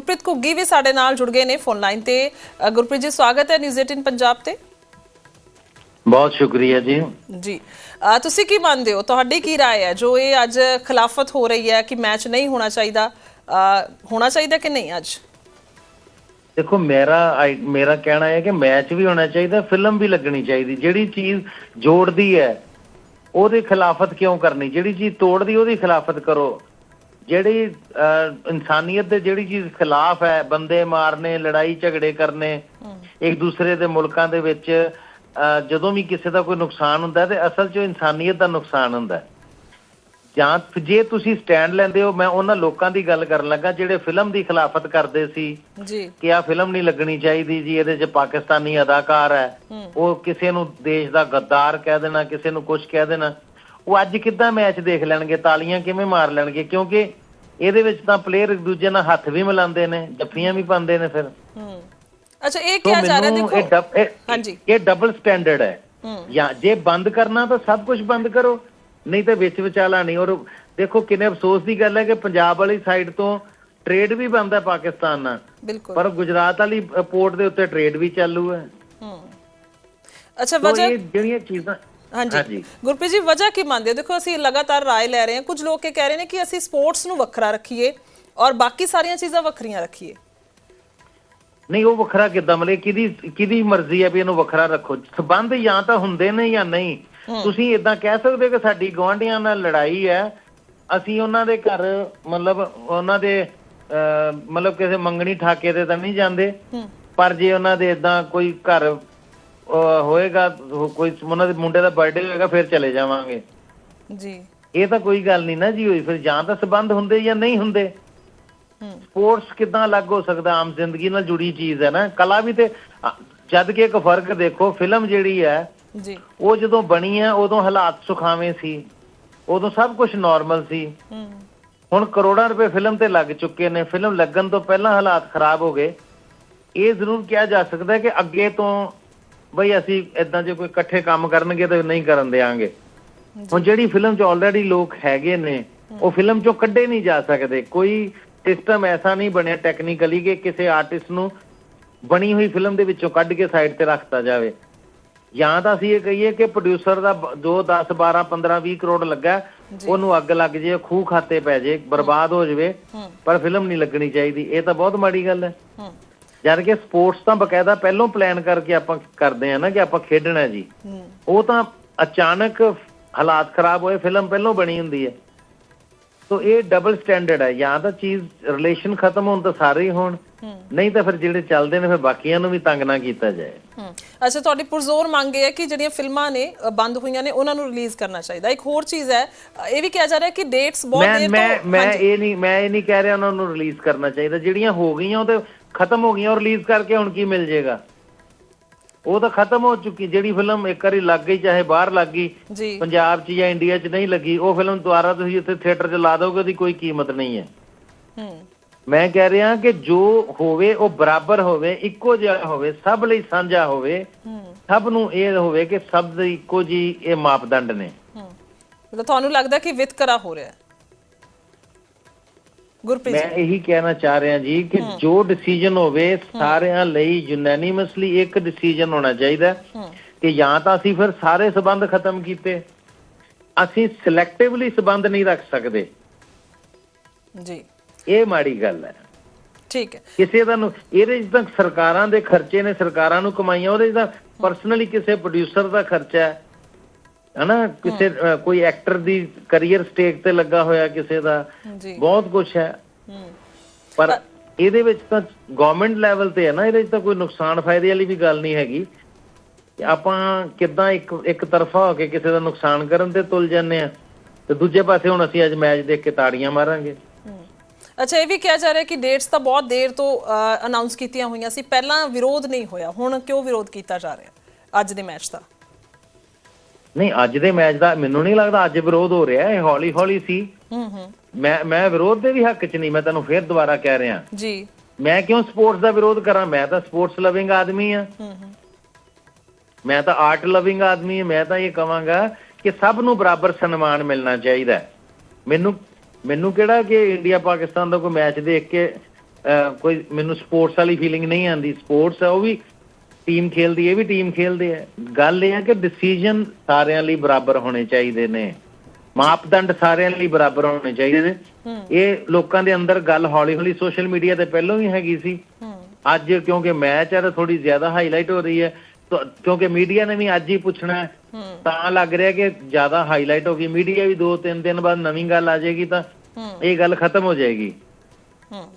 ਗੁਰਪ੍ਰੀਤ ਘੁੱਗੀ ਵੀ ਸਾਡੇ ਨਾਲ ਜੁੜ ਗਏ ਨੇ ਫੋਨ ਲਾਈਨ ਤੇ ਅ, ਗੁਰਪ੍ਰੀਤ ਜੀ ਸਵਾਗਤ ਹੈ ਨਿਊਜ਼ 18 ਪੰਜਾਬ ਤੇ ਬਹੁਤ ਸ਼ੁਕਰੀਆ ਜੀ ਜੀ ਅ, ਤੁਸੀਂ ਕੀ ਮੰਨਦੇ ਹੋ ਤੁਹਾਡੀ ਕੀ رائے ਹੈ ਜੋ ਇਹ ਅੱਜ ਖਿਲਾਫਤ ਹੋ ਰਹੀ ਹੈ ਕਿ ਮੈਚ ਨਹੀਂ ਹੋਣਾ ਚਾਹੀਦਾ ਅ, ਹੋਣਾ ਚਾਹੀਦਾ ਕਿ ਨਹੀਂ ਅੱਜ ਦੇਖੋ ਮੇਰਾ ਆਈ- ਮੇਰਾ ਕਹਿਣਾ ਹੈ ਕਿ ਮੈਚ ਵੀ ਹੋਣਾ ਚਾਹੀਦਾ ਫਿਲਮ ਵੀ ਲੱਗਣੀ ਚਾਹੀਦੀ ਜਿਹੜੀ ਚੀਜ਼ ਜੋੜਦੀ ਹੈ ਉਹਦੇ ਖਿਲਾਫਤ ਕਿਉਂ ਕਰਨੀ ਜਿਹੜੀ ਚੀਜ਼ ਤੋੜਦੀ ਉਹਦੀ ਖਿਲਾਫਤ ਕਰੋ ਜਿਹੜੀ ਇਨਸਾਨੀਅਤ ਦੇ ਜਿਹੜੀ ਚੀਜ਼ ਖਿਲਾਫ ਹੈ ਬੰਦੇ ਮਾਰਨੇ ਲੜਾਈ ਝਗੜੇ ਕਰਨੇ ਇੱਕ ਦੂਸਰੇ ਦੇ ਮੁਲਕਾਂ ਦੇ ਵਿੱਚ ਜਦੋਂ ਵੀ ਕਿਸੇ ਦਾ ਕੋਈ ਨੁਕਸਾਨ ਹੁੰਦਾ ਤੇ ਅਸਲ 'ਚ ਇਨਸਾਨੀਅਤ ਦਾ ਨੁਕਸਾਨ ਹੁੰਦਾ ਜਾਂ ਜੇ ਤੁਸੀਂ ਸਟੈਂਡ ਲੈਂਦੇ ਹੋ ਮੈਂ ਉਹਨਾਂ ਲੋਕਾਂ ਦੀ ਗੱਲ ਕਰਨ ਲੱਗਾ ਜਿਹੜੇ ਫਿਲਮ ਦੀ ਖਿਲਾਫਤ ਕਰਦੇ ਸੀ ਜੀ। ਕਿ ਆ ਫਿਲਮ ਨਹੀਂ ਲੱਗਣੀ ਚਾਹੀਦੀ ਜੀ ਇਹਦੇ 'ਚ ਪਾਕਿਸਤਾਨੀ ਅਦਾਕਾਰ ਹੈ। ਉਹ ਕਿਸੇ ਨੂੰ ਦੇਸ਼ ਦਾ ਗੱਦਾਰ ਕਹਿ ਦੇਣਾ ਕਿਸੇ ਨੂੰ ਕੁਝ ਕਹਿ ਦੇਣਾ। ਉਹ ਅੱਜ ਕਿੱਦਾਂ ਮੈਚ ਦੇਖ ਲੈਣਗੇ ਤਾਲੀਆਂ ਕਿਵੇਂ ਮਾਰ ਲੈਣਗੇ? ਕਿਉਂਕਿ ਇਹਦੇ ਵਿੱਚ ਤਾਂ ਪਲੇਅਰ ਇੱਕ ਦੂਜੇ ਨਾਲ ਹੱਥ ਵੀ ਮਿਲਾਉਂਦੇ ਨੇ ਜੱਫੀਆਂ ਵੀ ਪਾਉਂਦੇ ਨੇ ਫਿਰ। ਹੂੰ। ਅੱਛਾ ਇਹ ਤੋਂ ਕਿਹਾ ਜਾ ਰਿਹਾ? ਦੇਖੋ। ਹਾਂਜੀ। ਇਹ ਡਬਲ ਸਟੈਂਡਰਡ ਹੈ। ਜਾਂ ਜੇ ਬੰਦ ਕਰਨਾ ਤਾਂ ਸਭ ਕੁਝ ਬੰਦ ਕਰੋ ਨਹੀਂ ਤਾਂ ਵਿੱਚ ਵਿਚਾਲਾ ਨਹੀਂ। ਔਰ ਦੇਖੋ ਕਿੰਨੇ ਅਫਸੋਸ ਦੀ ਗੱਲ ਹੈ ਕਿ ਪੰਜਾਬ ਵਾਲੀ ਸਾਈਡ ਤੋਂ ਟ੍ਰੇਡ ਵੀ ਬੰਦ ਹੈ ਪਾਕਿਸਤਾਨ ਨਾਲ। ਬਿਲਕੁਲ। ਪਰ ਗੁਜਰਾਤ ਵਾਲੀ ਪੋਰਟ ਦੇ ਉੱਤੇ ਟ੍ਰੇਡ ਵੀ ਚਾਲੂ ਹੈ। ਹੂੰ। ਅੱਛਾ ਇਹ ਜਿਹੜੀਆਂ ਚੀਜ਼ਾਂ ਹਾਂਜੀ। ਗੁਰਪ੍ਰੀਤ ਜੀ ਵਜ੍ਹਾ ਕੀ ਮੰਨਦੇ ਹੋ? ਦੇਖੋ ਅਸੀਂ ਲਗਾਤਾਰ ਰਾਏ ਲੈ ਰਹੇ ਹਾਂ। ਕੁਝ ਲੋਕ ਇਹ ਕਹਿ ਰਹੇ ਨੇ ਕਿ ਅਸੀਂ ਸਪੋਰਟਸ ਨੂੰ ਵੱਖਰਾ ਰੱਖੀਏ ਔਰ ਬਾਕੀ ਸਾਰੀਆਂ ਚੀਜ਼ਾਂ ਵੱਖਰੀਆਂ ਰੱਖੀਏ। ਨਹੀਂ ਉਹ ਵੱਖਰਾ ਕਿੱਦਾਂ? ਮਤਲਬ ਕਿਹਦੀ ਕਿਹਦੀ ਮਰਜ਼ੀ ਹੈ ਵੀ ਇਹਨੂੰ ਵੱਖਰਾ ਰੱਖੋ? ਸਬੰਧ ਜਾਂ ਤਾਂ ਹੁੰਦੇ ਨੇ ਜਾਂ ਨਹੀਂ। ਤੁਸੀਂ ਇਦਾਂ ਕਹਿ ਸਕਦੇ ਹੋ ਕਿ ਸਾਡੀ ਗਵਾਂਢੀਆਂ ਨਾਲ ਲੜਾਈ ਹੈ। ਅਸੀਂ ਉਹਨਾਂ ਦੇ ਘਰ ਮਤਲਬ ਉਹਨਾਂ ਦੇ ਮਤਲਬ ਕਿਸੇ ਮੰਗਣੀ ਠਾਕੇ ਤੇ ਤਾਂ ਨਹੀਂ ਜਾਂਦੇ। ਪਰ ਜੇ ਉਹਨਾਂ ਦੇ ਇਦਾਂ ਕੋਈ ਘਰ ਹੋਏਗਾ ਕੋਈ ਉਹਨਾਂ ਦੇ ਮੁੰਡੇ ਦਾ ਬਰਥਡੇ ਹੋਏਗਾ ਫਿਰ ਚਲੇ ਜਾਵਾਂਗੇ। ਜੀ। ਇਹ ਤਾਂ ਕੋਈ ਗੱਲ ਨਹੀਂ ਨਾ ਜੀ ਹੋਈ ਫਿਰ ਜਾਂ ਤਾਂ ਸਬੰਧ ਹੁੰਦੇ ਜਾਂ ਨਹੀਂ ਹੁੰਦੇ। ਸਪੋਰਟਸ ਕਿਦਾਂ ਅਲੱਗ ਹੋ ਸਕਦਾ ਆਮ ਜ਼ਿੰਦਗੀ ਨਾਲ ਜੁੜੀ ਚੀਜ਼ ਹੈ ਨਾ। ਕਲਾ ਵੀ ਤੇ ਜਦ ਕਿ ਇੱਕ ਫ਼ਰਕ ਦੇਖੋ ਫਿਲਮ ਜਿਹੜੀ ਹੈ ਜੀ। ਉਹ ਜਦੋਂ ਬਣੀ ਹੈ ਉਦੋਂ ਹਾਲਾਤ ਸੁਖਾਵੇਂ ਸੀ। ਉਦੋਂ ਸਭ ਕੁਝ ਨਾਰਮਲ ਸੀ। ਹੁਣ ਕਰੋੜਾਂ ਰੁਪਏ ਫਿਲਮ ਤੇ ਲੱਗ ਚੁੱਕੇ ਨੇ। ਫਿਲਮ ਲੱਗਣ ਤੋਂ ਪਹਿਲਾਂ ਹਾਲਾਤ ਖਰਾਬ ਹੋ ਗਏ। ਇਹ ਜ਼ਰੂਰ ਕਿਹਾ ਜਾ ਸਕਦਾ ਹੈ ਕਿ ਅੱਗੇ ਤੋਂ ਬਈ ਅਸੀਂ ਇਦਾਂ ਜੇ ਕੋਈ ਇਕੱਠੇ ਕੰਮ ਕਰਨਗੇ ਤਾਂ ਨਹੀਂ ਕਰਨ ਦੇਾਂਗੇ ਹੁਣ ਜਿਹੜੀ ਫਿਲਮ 'ਚ ਆਲਰੇਡੀ ਲੋਕ ਹੈਗੇ ਨੇ ਉਹ ਫਿਲਮ 'ਚੋਂ ਕੱਢੇ ਨਹੀਂ ਜਾ ਸਕਦੇ। ਕੋਈ ਸਿਸਟਮ ਐਸਾ ਨਹੀਂ ਬਣਿਆ ਟੈਕਨੀਕਲੀ ਕਿ ਕਿਸੇ ਆਰਟਿਸਟ ਨੂੰ ਬਣੀ ਹੋਈ ਫਿਲਮ ਦੇ ਵਿੱਚੋਂ ਕੱਢ ਕੇ ਸਾਈਡ ਤੇ ਰੱਖਤਾ ਜਾਵੇ। ਜਾਂ ਤਾਂ ਅਸੀਂ ਇਹ ਕਹੀਏ ਕਿ ਪ੍ਰੋਡਿਊਸਰ ਦਾ ਬ- ਜੋ 10 12 15 20 ਕਰੋੜ ਲੱਗਾ ਉਹਨੂੰ ਅੱਗ ਲੱਗ ਜੇ ਖੂਹ ਖਾਤੇ ਪੈ ਜੇ ਬਰਬਾਦ ਹੋ ਜਾਵੇ ਪਰ ਫਿਲਮ ਨਹੀਂ ਲੱਗਣੀ ਚਾਹੀਦੀ। ਇਹ ਤਾਂ ਬਹੁਤ ਮਾੜੀ ਗੱਲ ਹੈ। ਹੂੰ। ਜਦ ਕਿ ਸਪੋਰਟਸ ਤਾਂ ਬਕਾਇਦਾ ਪਹਿਲਾਂ ਪਲਾਨ ਕਰਕੇ ਆਪਾਂ ਕਰਦੇ ਆ ਨਾ ਕਿ ਆਪਾਂ ਖੇਡਣਾ ਜੀ। ਉਹ ਤਾਂ ਅਚਾਨਕ ਹਾਲਾਤ ਖਰਾਬ ਹੋਏ ਫਿਲਮ ਪਹਿਲਾਂ ਬਣੀ ਹੁੰਦੀ ਹੈ। ਸੋ ਇਹ ਡਬਲ ਸਟੈਂਡਰਡ ਹੈ। ਜਾਂ ਤਾਂ ਚੀਜ਼ ਰਿਲੇਸ਼ਨ ਖਤਮ ਹੋਣ ਤਾਂ ਸਾਰੇ ਹੀ ਹੋਣ। ਨਹੀਂ ਤਾਂ ਫਿਰ ਜਿਹੜੇ ਚੱਲਦੇ ਨੇ ਫਿਰ ਬਾਕੀਆਂ ਨੂੰ ਵੀ ਤੰਗ ਨਾ ਕੀਤਾ ਜਾਏ। ਅੱਛਾ ਤੁਹਾਡੀ ਪੁਰਜ਼ੋਰ ਮੰਗ ਇਹ ਹੈ ਕਿ ਜਿਹੜੀਆਂ ਫਿਲਮਾਂ ਨੇ ਬੰਦ ਹੋਈਆਂ ਨੇ ਉਹਨਾਂ ਨੂੰ ਰਿਲੀਜ਼ ਕਰਨਾ ਚਾਹੀਦਾ। ਇੱਕ ਹੋਰ ਚੀਜ਼ ਹੈ ਇਹ ਵੀ ਕਿਹਾ ਜਾ ਰਿਹਾ ਕਿ ਡੇਟਸ ਬਹੁਤ ਮੈਂ ਦੇਰ ਮੈਂ ਤੋਂ ਮੈਂ ਹਾਂਜੀ, ਇਹ ਨਹੀਂ ਮੈਂ ਇਹ ਨਹੀਂ ਕਹਿ ਰਿਹਾ ਉਹਨਾਂ ਨੂੰ ਰਿਲੀਜ਼ ਕਰਨਾ ਚਾਹੀਦਾ। ਜਿਹੜੀਆਂ ਹੋ ਗਈਆਂ ਉਹ ਤੇ ਖਤਮ ਹੋ ਗਈਆਂ ਉਹ ਰਿਲੀਜ਼ ਕਰਕੇ ਹੁਣ ਕੀ ਮਿਲ ਜਾਏਗਾ? ਉਹ ਤਾਂ ਖਤਮ ਹੋ ਚੁੱਕੀ ਜਿਹੜੀ ਫਿਲਮ ਇੱਕ ਵਾਰੀ ਲੱਗ ਗਈ ਚਾਹੇ ਬਾਹਰ ਲੱਗ ਗਈ ਪੰਜਾਬ 'ਚ ਜਾਂ ਇੰਡੀਆ 'ਚ ਨਹੀਂ ਲੱਗੀ ਉਹ ਫਿਲਮ ਦੁਬਾਰਾ ਤੁਸੀਂ ਉੱਥੇ ਥੀਏਟਰ 'ਚ ਲਾ ਦੋਗੇ ਉਹਦੀ ਕੋਈ ਕੀਮਤ ਨਹੀਂ ਹੈ। ਮੈਂ ਕਹਿ ਰਿਹਾ ਕਿ ਜੋ ਹੋਵੇ ਉਹ ਬਰਾਬਰ ਹੋਵੇ ਇੱਕੋ ਜਿਹਾ ਹੋਵੇ ਸਭ ਲਈ ਸਾਂਝਾ ਹੋਵੇ ਸਭ ਨੂੰ ਇਹ ਹੋਵੇ ਕਿ ਸਭ ਦੇ ਇੱਕੋ ਜੀ ਇਹ ਮਾਪਦੰਡ ਨੇ। ਮਤਲਬ ਤੁਹਾਨੂੰ ਲੱਗਦਾ ਕਿ ਵਿਤਕਰਾ ਹੋ ਰਿਹਾ ਹੈ? ਗੁਰਪ੍ਰੀਤ ਮੈਂ ਇਹੀ ਕਹਿਣਾ ਚਾਹ ਰਿਹਾ ਜੀ ਕਿ ਜੋ ਡਿਸੀਜਨ ਹੋਵੇ ਸਾਰਿਆਂ ਲਈ ਯੂਨੈਨਿਮਸਲੀ ਇੱਕ ਡਿਸੀਜਨ ਹੋਣਾ ਚਾਹੀਦਾ ਕਿ ਜਾਂ ਤਾਂ ਅਸੀਂ ਫਿਰ ਸਾਰੇ ਸਬੰਧ ਖਤਮ ਕੀਤੇ। ਅਸੀਂ ਸਿਲੈਕਟਿਵਲੀ ਸਬੰਧ ਨਹੀਂ ਰੱਖ ਸਕਦੇ। ਜੀ। ਇਹ ਮਾੜੀ ਗੱਲ ਹੈ। ਠੀਕ ਹੈ। ਕਿਸੇ ਦਾ ਨੂੰ ਇਹਦੇ ਤਾਂ ਸਰਕਾਰਾਂ ਦੇ ਖਰਚੇ ਨੇ ਸਰਕਾਰਾਂ ਨੂੰ ਕਮਾਈਆਂ ਉਹਦੇ ਤਾਂ ਪਰਸਨਲੀ ਕਿਸੇ ਪ੍ਰੋਡਿਊਸਰ ਦਾ ਖਰਚਾ ਹੈ। ਹਨਾ? ਕਿਸੇ ਕੋਈ ਐਕਟਰ ਦੀ ਕੈਰੀਅਰ ਸਟੇਕ ਤੇ ਲੱਗਾ ਹੋਇਆ ਕਿਸੇ ਦਾ ਬਹੁਤ ਕੁਝ ਹੈ। ਪਰ ਇਹਦੇ ਵਿੱਚ ਤਾਂ ਗਵਰਨਮੈਂਟ ਲੈਵਲ ਤੇ ਹੈ ਨਾ ਇਹਦੇ 'ਚ ਤਾਂ ਕੋਈ ਨੁਕਸਾਨ ਫਾਇਦੇ ਵਾਲੀ ਵੀ ਗੱਲ ਨਹੀਂ ਹੈਗੀ। ਆਪਾਂ ਕਿੱਦਾਂ ਇੱਕ ਇੱਕ ਤਰਫਾ ਹੋ ਕੇ ਕਿਸੇ ਦਾ ਨੁਕਸਾਨ ਕਰਨ ਤੇ ਤੁਲ ਜਾਂਦੇ ਆ ਤੇ ਦੂਜੇ ਪਾਸੇ ਹੁਣ ਅਸੀਂ ਅੱਜ ਮੈਚ ਦੇਖ ਕੇ ਤਾੜੀਆਂ ਮਾਰਾਂਗੇ। ਅੱਛਾ ਇਹ ਵੀ ਕਿਹਾ ਜਾ ਰਿਹਾ ਕਿ ਡੇਟਸ ਤਾਂ ਬਹੁਤ ਦੇਰ ਤੋਂ ਅਨਾਉਂਸ ਕੀਤੀਆਂ ਹੋਈਆਂ ਸੀ ਪਹਿਲਾਂ ਵਿਰੋਧ ਨਹੀਂ ਹੋਇਆ ਹੁਣ ਕਿਉਂ ਵਿਰੋਧ ਕੀਤਾ ਜਾ ਰਿਹਾ ਅੱਜ ਦੇ ਮੈਚ ਦਾ? ਨਹੀਂ ਅੱਜ ਦੇ ਮੈਚ ਦਾ ਮੈਨੂੰ ਨਹੀਂ ਲੱਗਦਾ ਅੱਜ ਵਿਰੋਧ ਹੋ ਰਿਹਾ ਇਹ ਹੌਲੀ ਹੌਲੀ ਸੀ। ਹੂੰ ਹੂੰ। ਮੈਂ ਮੈਂ ਵਿਰੋਧ ਦੇ ਵੀ ਹੱਕ 'ਚ ਨਹੀਂ ਮੈਂ ਤੁਹਾਨੂੰ ਫੇਰ ਦੁਬਾਰਾ ਕਹਿ ਰਿਹਾ। ਜੀ। ਮੈਂ ਕਿਉਂ ਸਪੋਰਟਸ ਦਾ ਵਿਰੋਧ ਕਰਾਂ? ਮੈਂ ਤਾਂ ਸਪੋਰਟਸ ਲਵਿੰਗ ਆਦਮੀ ਆ। ਹੂੰ ਹੂੰ। ਮੈਂ ਤਾਂ ਆਰਟ ਲਵਿੰਗ ਆਦਮੀ ਹਾਂ ਮੈਂ ਤਾਂ ਇਹ ਕਵਾਂਗਾ ਕਿ ਸਭ ਨੂੰ ਬਰਾਬਰ ਸਨਮਾਨ ਮਿਲਣਾ ਚਾਹੀਦਾ। ਮੈਨੂੰ ਮੈਨੂੰ ਕਿਹੜਾ ਕਿ ਇੰਡੀਆ ਪਾਕਿਸਤਾਨ ਦਾ ਕੋਈ ਮੈਚ ਦੇਖ ਕੇ ਕੋਈ ਮੈਨੂੰ ਸਪੋਰਟਸ ਵਾਲੀ ਫੀਲਿੰਗ ਨਹੀਂ ਆਂਦੀ ਸਪੋਰਟਸ ਹੈ ਉਹ ਵੀ ਟੀਮ ਖੇਲਦੀ ਹੈ ਇਹ ਵੀ ਟੀਮ ਖੇਲਦੇ ਹੈ ਗੱਲ ਇਹ ਹੈ ਕਿ ਡਿਸੀਜਨ ਸਾਰਿਆਂ ਲਈ ਬਰਾਬਰ ਹੋਣੇ ਚਾਹੀਦੇ ਨੇ। ਮਾਪਦੰਡ ਸਾਰਿਆਂ ਲਈ ਬਰਾਬਰ ਹੋਣੇ ਚਾਹੀਦੇ ਨੇ। ਇਹ ਲੋਕਾਂ ਦੇ ਅੰਦਰ ਗੱਲ ਹੌਲੀ ਹੌਲੀ ਸੋਸ਼ਲ ਮੀਡੀਆ ਤੇ ਪਹਿਲਾਂ ਵੀ ਹੈਗੀ ਸੀ। ਅੱਜ ਕਿਉਂਕਿ ਮੈਚ ਹੈ ਤਾਂ ਥੋੜੀ ਜ਼ਿਆਦਾ ਹਾਈਲਾਈਟ ਹੋ ਰਹੀ ਹੈ। ਕਿਉਂਕਿ ਮੀਡੀਆ ਨੇ ਵੀ ਅੱਜ ਹੀ ਪੁੱਛਣਾ ਤਾਂ ਲੱਗ ਰਿਹਾ ਕਿ ਜ਼ਿਆਦਾ ਹਾਈਲਾਈਟ ਹੋ ਗਈ। ਮੀਡੀਆ ਵੀ 2-3 ਦਿਨ ਬਾਅਦ ਨਵੀਂ ਗੱਲ ਆ ਜਾਏਗੀ ਤਾਂ ਇਹ ਗੱਲ ਖਤਮ ਹੋ ਜਾਏਗੀ।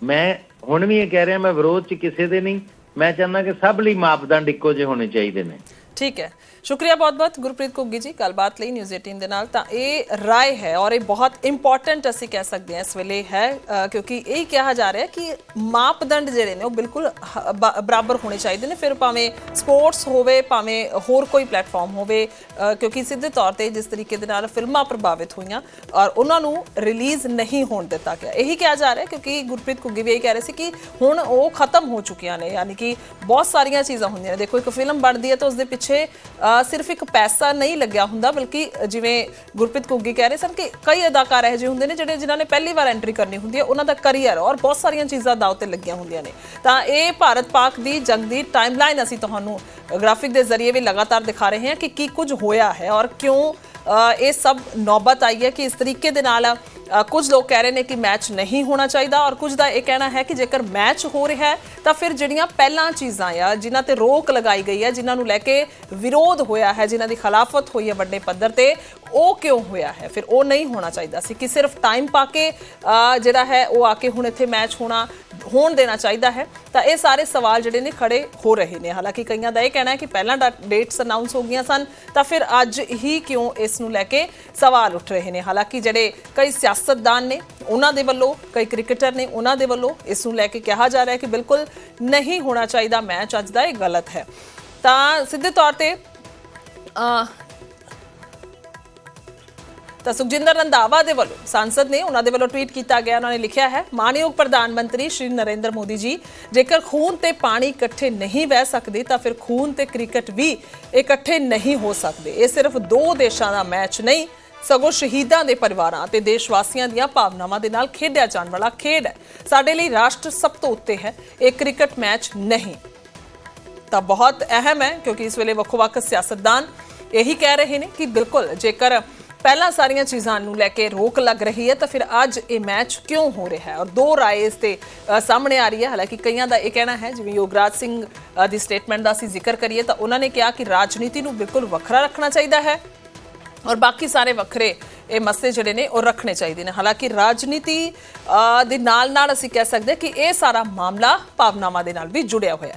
ਮੈਂ ਹੁਣ ਵੀ ਇਹ ਕਹਿ ਰਿਹਾ ਮੈਂ ਵਿਰੋਧ ਚ ਕਿਸੇ ਦੇ ਨਹੀਂ। ਮੈਂ ਚਾਹੁੰਦਾ ਕਿ ਸਭ ਲਈ ਮਾਪਦੰਡ ਇੱਕੋ ਜਿਹੇ ਹੋਣੇ ਚਾਹੀਦੇ ਨੇ। ਠੀਕ ਹੈ। ਸ਼ੁਕਰੀਆ ਬਹੁਤ ਬਹੁਤ, ਗੁਰਪ੍ਰੀਤ ਘੁੱਗੀ ਜੀ, ਗੱਲਬਾਤ ਲਈ ਨਿਊਜ਼ 18 ਦੇ ਨਾਲ। ਤਾਂ ਇਹ ਰਾਏ ਹੈ ਔਰ ਇਹ ਬਹੁਤ ਇੰਪੋਰਟੈਂਟ ਅਸੀਂ ਕਹਿ ਸਕਦੇ ਹਾਂ ਇਸ ਵੇਲੇ ਹੈ ਕਿਉਂਕਿ ਇਹ ਕਿਹਾ ਜਾ ਰਿਹਾ ਕਿ ਮਾਪਦੰਡ ਜਿਹੜੇ ਨੇ ਉਹ ਬਿਲਕੁਲ ਬ- ਬਰਾਬਰ ਹੋਣੇ ਚਾਹੀਦੇ ਨੇ। ਫਿਰ ਭਾਵੇਂ ਸਪੋਰਟਸ ਹੋਵੇ, ਭਾਵੇਂ ਹੋਰ ਕੋਈ ਪਲੇਟਫਾਰਮ ਹੋਵੇ ਕਿਉਂਕਿ ਸਿੱਧੇ ਤੌਰ ਤੇ ਜਿਸ ਤਰੀਕੇ ਦੇ ਨਾਲ ਫਿਲਮਾਂ ਪ੍ਰਭਾਵਿਤ ਹੋਈਆਂ ਔਰ ਉਹਨਾਂ ਨੂੰ ਰਿਲੀਜ਼ ਨਹੀਂ ਹੋਣ ਦਿੱਤਾ ਗਿਆ। ਇਹੀ ਕਿਹਾ ਜਾ ਰਿਹਾ ਕਿਉਂਕਿ ਗੁਰਪ੍ਰੀਤ ਘੁੱਗੀ ਵੀ ਇਹ ਕਹਿ ਰਹੇ ਸੀ ਕਿ ਹੁਣ ਉਹ ਖਤਮ ਹੋ ਚੁੱਕੀਆਂ ਨੇ, ਯਾਨੀ ਕਿ ਬਹੁਤ ਸਾਰੀਆਂ ਚੀਜ਼ਾਂ ਹੁੰਦੀਆਂ ਨੇ। ਦੇਖੋ, ਇੱਕ ਫਿਲਮ ਬਣਦੀ ਹੈ ਤਾਂ ਉਸ ਦੇ ਪਿੱਛੇ ਪਿੱਛੇ ਸਿਰਫ ਇੱਕ ਪੈਸਾ ਨਹੀਂ ਲੱਗਿਆ ਹੁੰਦਾ, ਬਲਕਿ ਜਿਵੇਂ ਗੁਰਪ੍ਰੀਤ ਘੁੱਗੀ ਕਹਿ ਰਹੇ ਸਨ ਕਿ ਕਈ ਅਦਾਕਾਰ ਇਹੋ ਜਿਹੇ ਹੁੰਦੇ ਨੇ ਜਿਹੜੇ ਜਿਨ੍ਹਾਂ ਨੇ ਪਹਿਲੀ ਵਾਰ ਐਂਟਰੀ ਕਰਨੀ ਹੁੰਦੀ ਹੈ, ਉਹਨਾਂ ਦਾ ਕਰੀਅਰ ਔਰ ਬਹੁਤ ਸਾਰੀਆਂ ਚੀਜ਼ਾਂ ਦਾਅ ਤੇ ਲੱਗੀਆਂ ਹੁੰਦੀਆਂ ਨੇ। ਤਾਂ ਇਹ ਭਾਰਤ ਪਾਕ ਦੀ ਜੰਗ ਦੀ ਟਾਈਮਲਾਈਨ ਅਸੀਂ ਤੁਹਾਨੂੰ ਗ੍ਰਾਫਿਕ ਦੇ ਜ਼ਰੀਏ ਵੀ ਲਗਾਤਾਰ ਦਿਖਾ ਰਹੇ ਹਾਂ ਕਿ ਕੀ ਕੁਝ ਹੋਇਆ ਹੈ ਔਰ ਕਿਉਂ ਇਹ ਸਭ ਨੌਬਤ ਆਈ ਹੈ ਕਿ ਇਸ ਤਰੀਕੇ ਦੇ ਨਾਲ ਕੁਝ ਲੋਕ ਕਹਿ ਰਹੇ ਨੇ ਕਿ ਮੈਚ ਨਹੀਂ ਹੋਣਾ ਚਾਹੀਦਾ ਔਰ ਕੁਝ ਦਾ ਇਹ ਕਹਿਣਾ ਹੈ ਕਿ ਜੇਕਰ ਮੈਚ ਹੋ ਰਿਹਾ ਹੈ, ਤਾਂ ਫਿਰ ਜਿਹੜੀਆਂ ਪਹਿਲਾਂ ਚੀਜ਼ਾਂ ਆ, ਜਿਨ੍ਹਾਂ ਤੇ ਰੋਕ ਲਗਾਈ ਗਈ ਹੈ, ਜਿਨ੍ਹਾਂ ਨੂੰ ਲੈ ਕੇ ਵਿਰੋਧ ਹੋਇਆ ਹੈ, ਜਿਨ੍ਹਾਂ ਦੀ ਖਿਲਾਫਤ ਹੋਈ ਹੈ ਵੱਡੇ ਪੱਧਰ ਤੇ, ਉਹ ਕਿਉਂ ਹੋਇਆ ਹੈ? ਫਿਰ ਉਹ ਨਹੀਂ ਹੋਣਾ ਚਾਹੀਦਾ ਸੀ ਕਿ ਸਿਰਫ ਟਾਈਮ ਪਾ ਕੇ ਜਿਹੜਾ ਹੈ ਉਹ ਆ ਕੇ ਹੁਣ ਇੱਥੇ ਮੈਚ ਹੋਣਾ, ਹੋਣ ਦੇਣਾ ਚਾਹੀਦਾ ਹੈ। ਤਾਂ ਇਹ ਸਾਰੇ ਸਵਾਲ ਜਿਹੜੇ ਨੇ ਖੜੇ ਹੋ ਰਹੇ ਨੇ। ਹਾਲਾਂਕਿ ਕਈਆਂ ਦਾ ਇਹ ਕਹਿਣਾ ਹੈ ਕਿ ਪਹਿਲਾਂ ਡੇਟਸ ਅਨਾਉਂਸ ਹੋ ਗਈਆਂ ਸਨ, ਤਾਂ ਫਿਰ ਅੱਜ ਹੀ ਕਿਉਂ ਇਸ ਨੂੰ ਲੈ ਕੇ ਸਵਾਲ ਉੱਠ ਰਹੇ ਨੇ? ਹਾਲਾਂਕਿ ਜਿਹੜੇ ਕਈ ਸਿਆਸਤਦਾਨ ਨੇ, ਉਹਨਾਂ ਦੇ ਵੱਲੋਂ, ਕਈ ਕ੍ਰਿਕਟਰ ਨੇ ਉਹਨਾਂ ਦੇ ਵੱਲੋਂ ਇਸ ਨੂੰ ਲੈ ਕੇ ਕਿਹਾ ਜਾ ਰਿਹਾ ਹੈ ਕਿ ਬਿਲਕੁਲ ਨਹੀਂ ਹੋਣਾ ਚਾਹੀਦਾ ਮੈਚ, ਅੱਜ ਦਾ ਇਹ ਗਲਤ ਹੈ। ਤਾਂ ਸਿੱਧੇ ਤੌਰ ਤੇ ਤਾਂ ਸੁਖਜਿੰਦਰ ਰੰਧਾਵਾ ਦੇ ਵੱਲੋਂ ਸੰਸਦ ਨੇ ਉਹਨਾਂ ਦੇ ਵੱਲੋਂ ਟਵੀਟ ਕੀਤਾ ਗਿਆ, ਉਹਨਾਂ ਨੇ ਲਿਖਿਆ ਹੈ ਮਾਨਯੋਗ ਪ੍ਰਧਾਨ ਮੰਤਰੀ ਸ਼੍ਰੀ ਨਰਿੰਦਰ ਮੋਦੀ ਜੀ, ਜੇਕਰ ਖੂਨ ਤੇ ਪਾਣੀ ਇਕੱਠੇ ਨਹੀਂ ਵਹਿ ਸਕਦੇ, ਤਾਂ ਫਿਰ ਖੂਨ ਤੇ ਕ੍ਰਿਕਟ ਵੀ ਇਕੱਠੇ ਨਹੀਂ ਹੋ ਸਕਦੇ। ਇਹ ਸਿਰਫ ਦੋ ਦੇਸ਼ਾਂ ਦਾ ਮੈਚ ਨਹੀਂ ਸਗੋਂ ਸ਼ਹੀਦਾਂ ਦੇ ਪਰਿਵਾਰਾਂ ਤੇ ਦੇਸ਼ ਵਾਸੀਆਂ ਦੀਆਂ ਭਾਵਨਾਵਾਂ ਦੇ ਨਾਲ ਖੇਡਿਆ ਜਾਣ ਵਾਲਾ ਖੇਡ ਹੈ। ਸਾਡੇ ਲਈ ਰਾਸ਼ਟਰ ਸਭ ਤੋਂ ਉੱਤੇ ਹੈ। ਇਹ ਕ੍ਰਿਕਟ ਮੈਚ ਨਹੀਂ। ਤਾਂ ਬਹੁਤ ਅਹਿਮ ਹੈ ਕਿਉਂਕਿ ਇਸ ਵੇਲੇ ਵੱਖੋ-ਵੱਖ ਸਿਆਸਤਦਾਨ ਇਹੀ ਕਹਿ ਰਹੇ ਨੇ ਕਿ ਬਿਲਕੁਲ, ਜੇਕਰ ਪਹਿਲਾਂ ਸਾਰੀਆਂ ਚੀਜ਼ਾਂ ਨੂੰ ਲੈ ਕੇ ਰੋਕ ਲੱਗ ਰਹੀ ਹੈ ਤਾਂ ਫਿਰ ਅੱਜ ਇਹ ਮੈਚ ਕਿਉਂ ਹੋ ਰਿਹਾ ਹੈ? ਔਰ ਦੋ ਰਾਏ ਇਸ ਤੇ ਸਾਹਮਣੇ ਆ ਰਹੀ ਹੈ। ਹਾਲਾਂਕਿ ਕਈਆਂ ਦਾ ਇਹ ਕਹਿਣਾ ਹੈ, ਜਿਵੇਂ ਯੋਗਰਾਜ ਸਿੰਘ ਦੀ ਸਟੇਟਮੈਂਟ ਦਾ ਅਸੀਂ ਜ਼ਿਕਰ ਕਰੀਏ ਤਾਂ ਉਹਨਾਂ ਨੇ ਕਿਹਾ ਕਿ ਰਾਜਨੀਤੀ ਨੂੰ ਬਿਲਕੁਲ ਵੱਖਰਾ ਰੱਖਣਾ ਚਾਹੀਦਾ ਹੈ। ਔਰ ਬਾਕੀ ਸਾਰੇ ਵੱਖਰੇ ਇਹ ਮਸਲੇ ਜਿਹੜੇ ਨੇ ਉਹ ਰੱਖਣੇ ਚਾਹੀਦੇ ਨੇ। ਹਾਲਾਂਕਿ ਰਾਜਨੀਤੀ ਦੇ ਨਾਲ ਨਾਲ ਅਸੀਂ ਕਹਿ ਸਕਦੇ ਕਿ ਇਹ ਸਾਰਾ ਮਾਮਲਾ ਭਾਵਨਾਵਾਂ ਦੇ ਨਾਲ ਵੀ ਜੁੜਿਆ ਹੋਇਆ